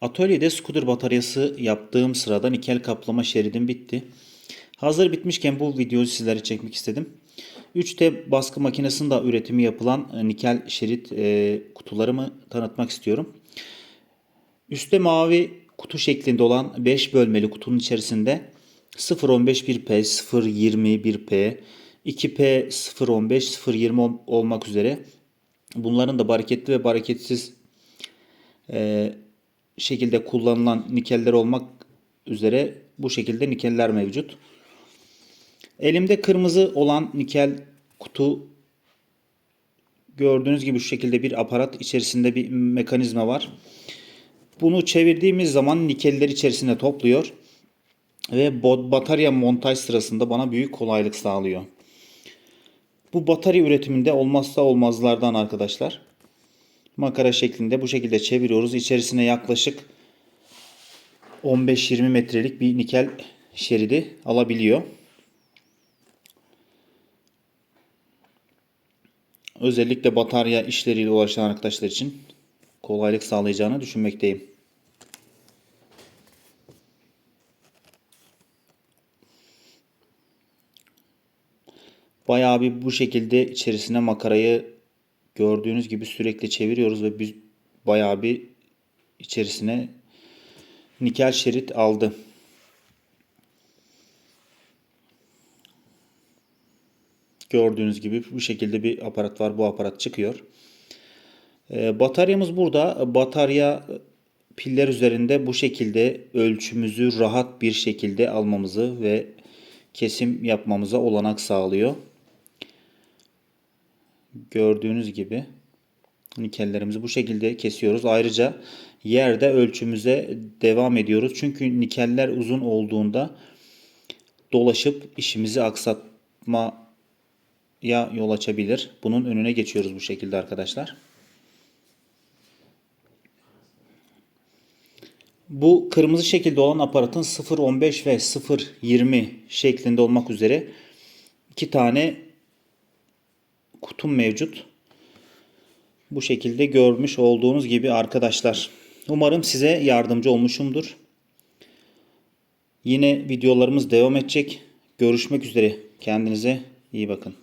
Atölyede scooter bataryası yaptığım sırada nikel kaplama şeridim bitti. Hazır bitmişken bu videoyu sizlere çekmek istedim. 3T baskı makinesinde üretimi yapılan e, nikel şerit e, kutularımı tanıtmak istiyorum. Üstte mavi kutu şeklinde olan 5 bölmeli kutunun içerisinde 0.15 1P, 0.20 1P, 2P, 0.15, 0.20 ol- olmak üzere bunların da hareketli ve hareketsiz e, şekilde kullanılan nikeller olmak üzere bu şekilde nikeller mevcut. Elimde kırmızı olan nikel kutu gördüğünüz gibi şu şekilde bir aparat içerisinde bir mekanizma var. Bunu çevirdiğimiz zaman nikelleri içerisine topluyor ve batarya montaj sırasında bana büyük kolaylık sağlıyor. Bu batarya üretiminde olmazsa olmazlardan arkadaşlar. Makara şeklinde bu şekilde çeviriyoruz. İçerisine yaklaşık 15-20 metrelik bir nikel şeridi alabiliyor. Özellikle batarya işleriyle uğraşan arkadaşlar için kolaylık sağlayacağını düşünmekteyim. Bayağı bir bu şekilde içerisine makarayı gördüğünüz gibi sürekli çeviriyoruz ve biz bayağı bir içerisine nikel şerit aldı. Gördüğünüz gibi bu şekilde bir aparat var. Bu aparat çıkıyor. Ee, bataryamız burada. Batarya piller üzerinde bu şekilde ölçümüzü rahat bir şekilde almamızı ve kesim yapmamıza olanak sağlıyor. Gördüğünüz gibi nikellerimizi bu şekilde kesiyoruz. Ayrıca yerde ölçümüze devam ediyoruz. Çünkü nikeller uzun olduğunda dolaşıp işimizi aksatmaya yol açabilir. Bunun önüne geçiyoruz bu şekilde arkadaşlar. Bu kırmızı şekilde olan aparatın 0.15 ve 0.20 şeklinde olmak üzere iki tane kutum mevcut. Bu şekilde görmüş olduğunuz gibi arkadaşlar. Umarım size yardımcı olmuşumdur. Yine videolarımız devam edecek. Görüşmek üzere. Kendinize iyi bakın.